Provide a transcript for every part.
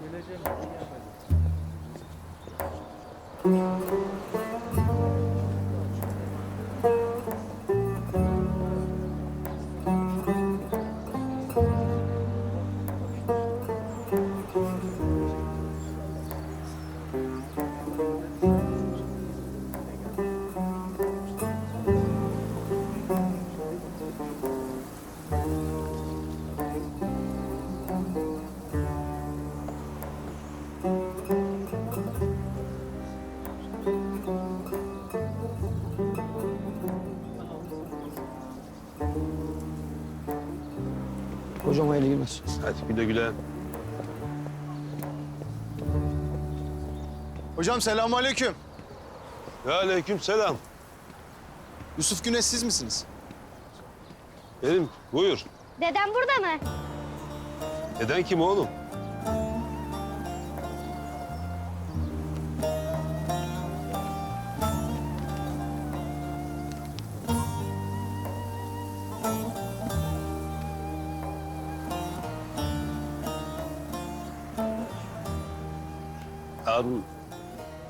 Geleceğim. İyi yapacağız. Hocam hayırlı günler. Hadi güle güle. Hocam selamünaleyküm. Ve aleyküm selam. Yusuf Güneş siz misiniz? Benim buyur. Dedem burada mı? Neden kim oğlum?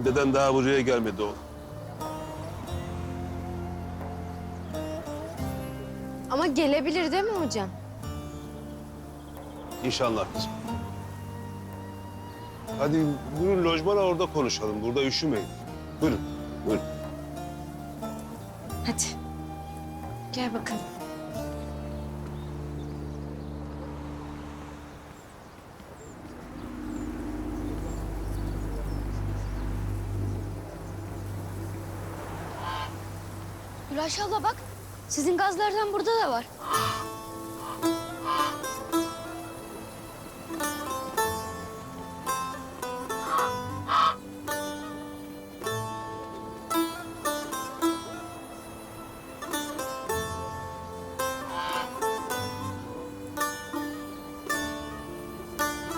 Neden daha buraya gelmedi oğlum? Ama gelebilir değil mi hocam? İnşallah kızım. Hadi buyurun lojmana orada konuşalım. Burada üşümeyin. Buyurun, buyurun. Hadi. Gel bakalım. Abla bak. Sizin gazlardan burada da var.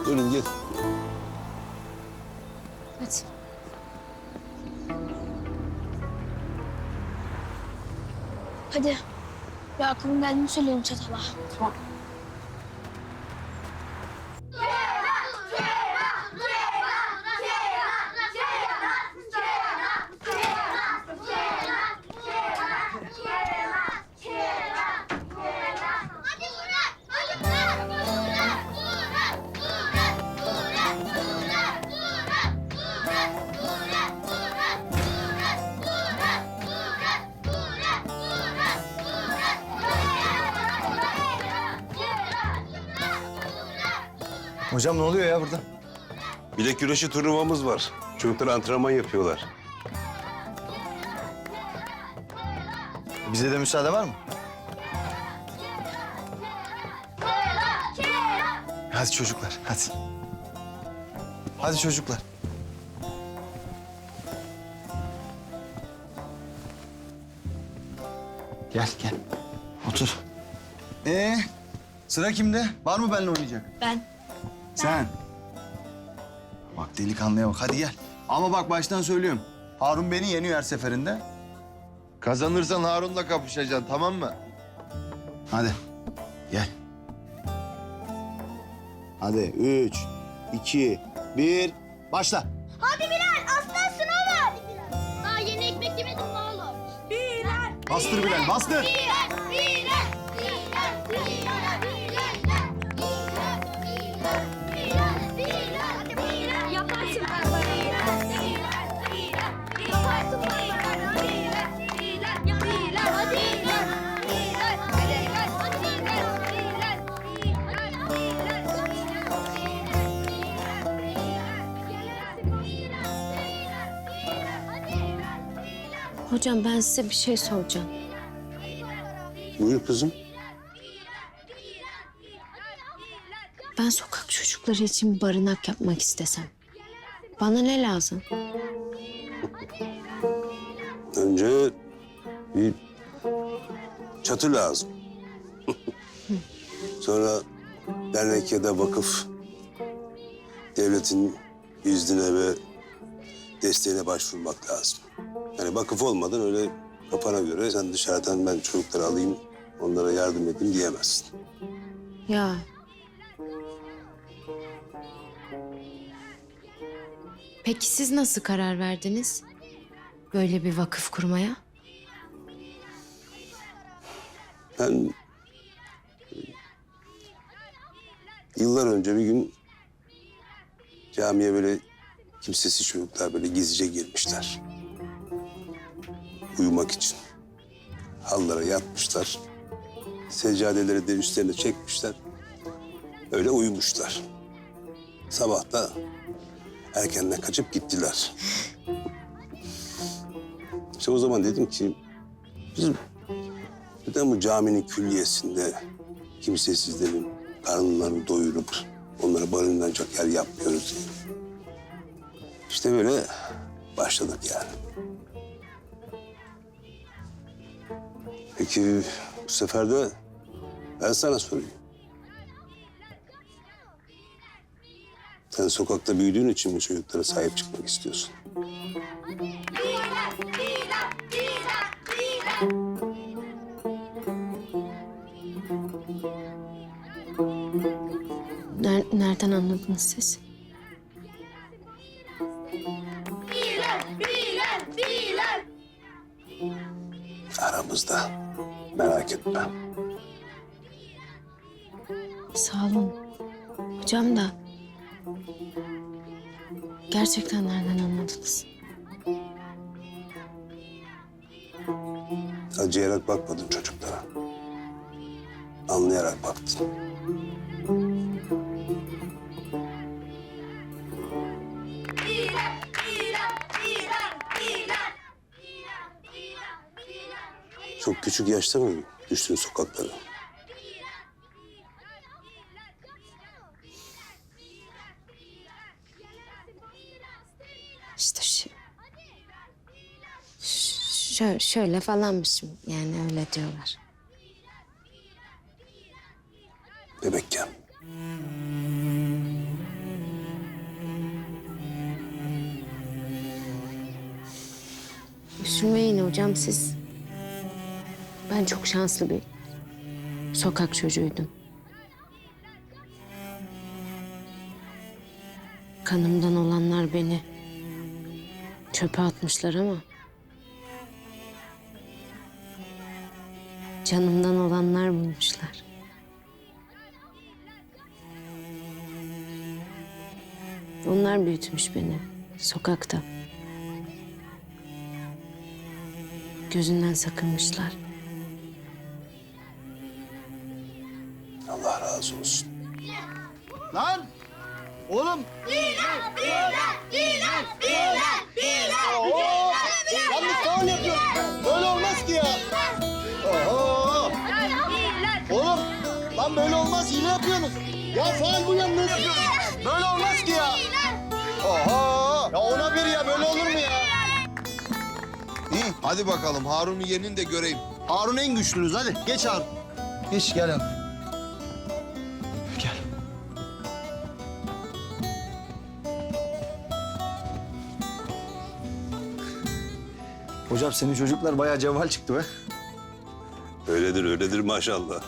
Buyurun gel. Hadi. Ya aklım geldiğini söylüyorum Çatal'a. Tamam. Hocam ne oluyor ya burada? Bilek güreşi turnuvamız var. Çocuklar antrenman yapıyorlar. Bize de müsaade var mı? Hadi çocuklar, hadi. Hadi çocuklar. Gel, gel. Otur. Ee, sıra kimde? Var mı benimle oynayacak? Ben. Sen. Bak delikanlıya bak, hadi gel. Ama bak baştan söylüyorum. Harun beni yeniyor her seferinde. Kazanırsan Harun'la kapışacaksın tamam mı? Hadi. Gel. Hadi üç, iki, bir, başla. Hadi Bilal! Aslansın oğlum! Daha yeni ekmek yemedim oğlum? Bilal! Bastır Bilal, bastır. Bilal! Hocam ben size bir şey soracağım. Buyur kızım. Ben sokak çocukları için bir barınak yapmak istesem. Bana ne lazım? Önce bir çatı lazım. Sonra dernek ya da vakıf devletin iznine ve desteğine başvurmak lazım. Yani vakıf olmadan öyle kafana göre sen dışarıdan ben çocukları alayım, onlara yardım edeyim diyemezsin. Ya. Peki siz nasıl karar verdiniz? Böyle bir vakıf kurmaya? Ben e, yıllar önce bir gün camiye böyle kimsesiz çocuklar böyle gizlice girmişler. Uyumak için. Hallara yatmışlar. Seccadeleri de üstlerine çekmişler. Öyle uyumuşlar. Sabah da erkenden kaçıp gittiler. İşte o zaman dedim ki biz neden bu caminin külliyesinde kimsesizlerin karınlarını doyurup onlara barınacak yer yapmıyoruz diye. İşte böyle başladık yani. Peki bu sefer de ben sana sorayım. Sen sokakta büyüdüğün için mi çocuklara sahip çıkmak istiyorsun? Ner- nereden anladınız siz? Hocam da... Gerçekten nereden anladınız? Acıyarak bakmadın çocuklara. Anlayarak baktın. Çok küçük yaşta mı düştün sokaklara? İşte şu... Şö- şöyle falanmışım yani öyle diyorlar. Bebekken. Üzülmeyin hocam siz. Ben çok şanslı bir sokak çocuğuydum. Kanımdan olanlar beni çöpe atmışlar ama canımdan olanlar bulmuşlar. Onlar büyütmüş beni sokakta. Gözünden sakınmışlar. Allah razı olsun. Lan! Oğlum! Oo! Yanlış tavan yapıyorsun. Böyle olmaz ki ya. Oho! Lan böyle olmaz. Hile yapıyorsunuz. Ya faal bu yalnız. Böyle olmaz ki ya. Oho! Ya ona bir ya. Böyle olur mu ya? İyi hadi bakalım Harun'u yenin de göreyim. Harun en güçlünüz. Hadi geç Harun. Geç gel abi. Gel. Hocam senin çocuklar bayağı cevval çıktı be. Öyledir öyledir maşallah.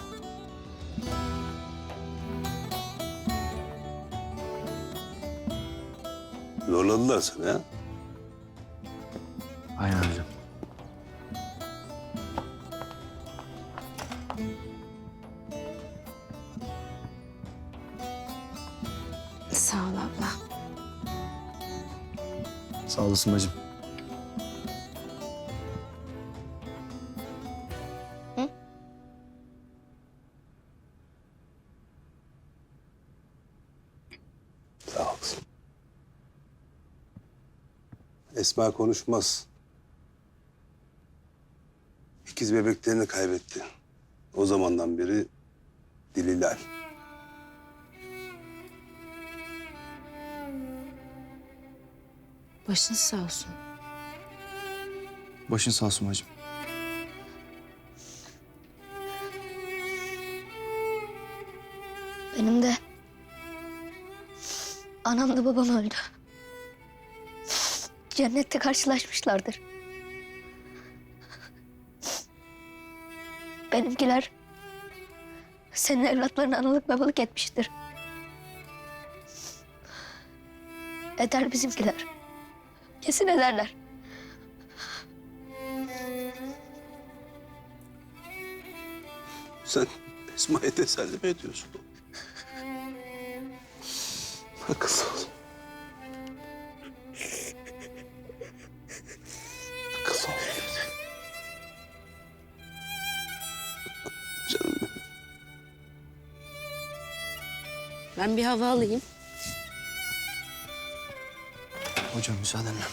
Zorladılar seni ha? Aynen hocam. Sağ ol abla. Sağ olasın bacım. Esma konuşmaz. İkiz bebeklerini kaybetti. O zamandan beri dili lal. Başınız sağ olsun. Başın sağ olsun bacım. Benim de anam da babam öldü. Cennette karşılaşmışlardır. Benimkiler senin evlatlarına analık babalık etmiştir. Eder bizimkiler. Kesin ederler. Sen Esma'ya teselli mi ediyorsun? Akıllı ol. Ben bir hava alayım. Hocam müsaadenle.